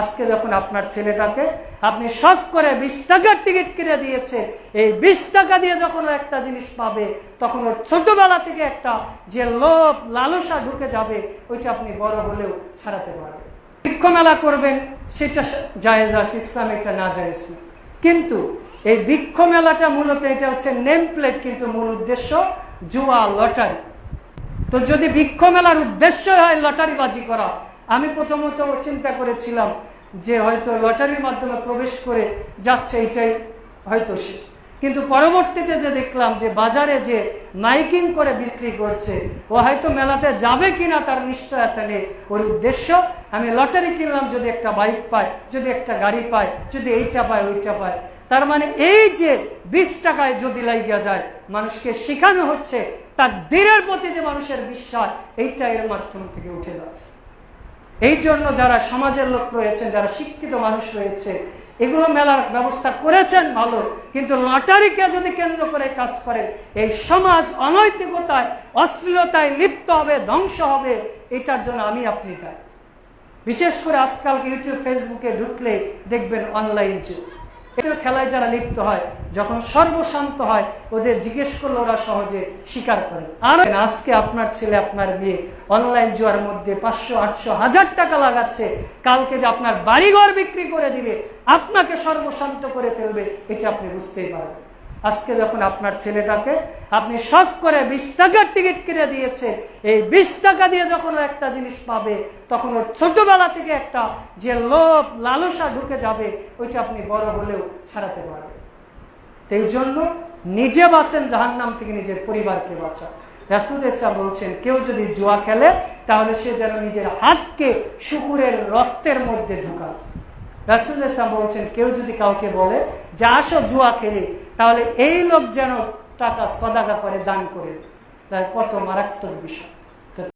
আজকে যখন আপনার ছেলেটাকে আপনি শখ করে বিশ টাকার টিকিট কিনে দিয়েছেন, এই বিশ টাকা দিয়ে যখন একটা জিনিস পাবে, তখন ওর ছোটবেলা থেকে একটা যে লোভ, লালসা ঢুকে যাবে, ওইটা আপনি বড় হলেও ছাড়াতে পারবেন। বৃক্ষ মেলা করবেন, সেটা জায়েজ আছে, ইসলাম, এটা না জায়েজ কিন্তু এই বৃক্ষ মেলাটা মূলত এটা হচ্ছে নেম প্লেট কিন্তু মূল উদ্দেশ্য জুয়া, লটারি। তো যদি বৃক্ষ মেলার উদ্দেশ্য হয় লটারি বাজি করা আমি প্রথমত চিন্তা করেছিলাম যে হয়তো লটারির মাধ্যমে প্রবেশ করে যাচ্ছে, এটাই হয়তো শেষ। কিন্তু পরবর্তীতে যে দেখলাম যে বাজারে যে মাইকিং করে বিক্রি করছে, ও হয়তো মেলাতে যাবে কিনা তার নিশ্চয়তা নেই। ওর উদ্দেশ্য, আমি লটারি কিনলাম যদি একটা বাইক পাই যদি একটা গাড়ি পায়, যদি এইটা পায়, ওইটা পায়। তার মানে এই যে বিশ টাকায় যদি লাইগা যায়, মানুষকে শেখানো হচ্ছে, তার দিনের প্রতি যে মানুষের বিশ্বাস, এইটা এর মাধ্যম থেকে উঠে যাচ্ছে। এই জন্য যারা সমাজের লোক রয়েছেন, যারা শিক্ষিত মানুষ রয়েছে, এগুলো মেলার ব্যবস্থা করেছেন ভালো, কিন্তু লটারিকে যদি কেন্দ্র করে কাজ করেন, এই সমাজ অনৈতিকতায়, অশ্লীলতায় লিপ্ত হবে, ধ্বংস হবে, এটার জন্য আমি আপনি তাই বিশেষ করে আজকাল ইউটিউব ফেসবুকে ঢুকলে দেখবেন অনলাইন যুগ। এদের খেলায় যারা লিপ্ত হয়, যখন সর্বশান্ত হয়, ওদের জিজ্ঞেস করলে ওরা সহজে স্বীকার করে। আর আজকে আপনার ছেলে, আপনার বিয়ে অনলাইন জুয়ার মধ্যে পাঁচশো, আটশো, হাজার টাকা লাগাচ্ছে, কালকে যে আপনার বাড়িঘর বিক্রি করে দিলে আপনাকে সর্বশান্ত করে ফেলবে, এটা আপনি বুঝতেই পারবেন। আজকে যখন আপনার ছেলেটাকে আপনি শখ করে বিশ টাকার টিকিট কিনে দিয়েছেন, এই বিশ টাকা দিয়ে যখন একটা জিনিস পাবে, তখন ওর ছোটবেলা থেকে একটা যে লোভ, লালসা ঢুকে যাবে, ওইটা আপনি বড় হলেও ছাড়াতে পারবেন। এই জন্য নিজে বাঁচেন জাহান নাম থেকে নিজের পরিবারকে বাঁচান। রাসুল ইসলাম বলছেন, কেউ যদি জুয়া খেলে, তাহলে সে যেন নিজের হাতকে শুকুরের রক্তের মধ্যে ঢুকায়। রাসুল বলছেন, কেউ যদি কাউকে বলে, যে আসো জুয়া খেলি, তাহলে এই লোক যেন টাকা সদাকা করে দান করে। তাই কত মারাত্মক বিষয়।